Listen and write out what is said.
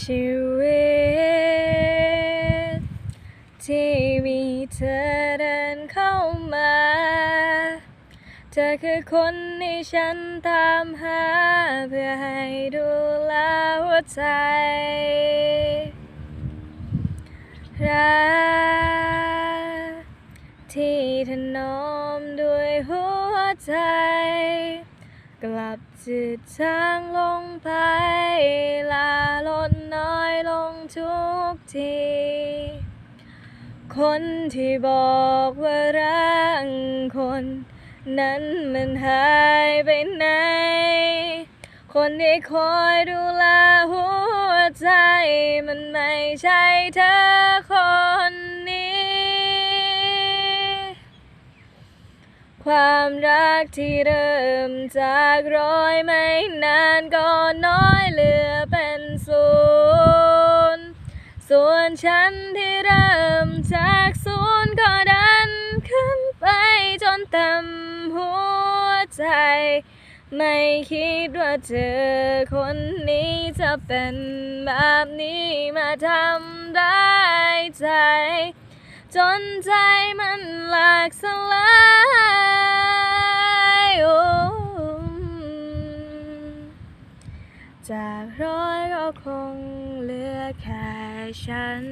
ชีวิต ที่มีเธอเดินเข้ามา เธอคือคนที่ฉันตามหา เพื่อให้ดูแลหัวใจ รักที่ถนอมด้วยหัวใจ กลับจืดจางลงไปลาลอยลง ทุกที คนที่บอกว่ารักคน นั้นมันหายไปไหน คนที่คอยดูแลหัวใจ มันไม่ใช่เธอคนนี้ความรักที่เริ่มจากรอยไม่นานก็น้อย ฉันที่เริ่มจากศูนย์ก็ดันขึ้นไปจนเต็มหัวใจ ไม่คิดว่าเธอคนนี้จะเป็นแบบนี้มาทำได้ใจ จนใจมันหลากสล จากร้อยก็คงเหลือแค่ฉัน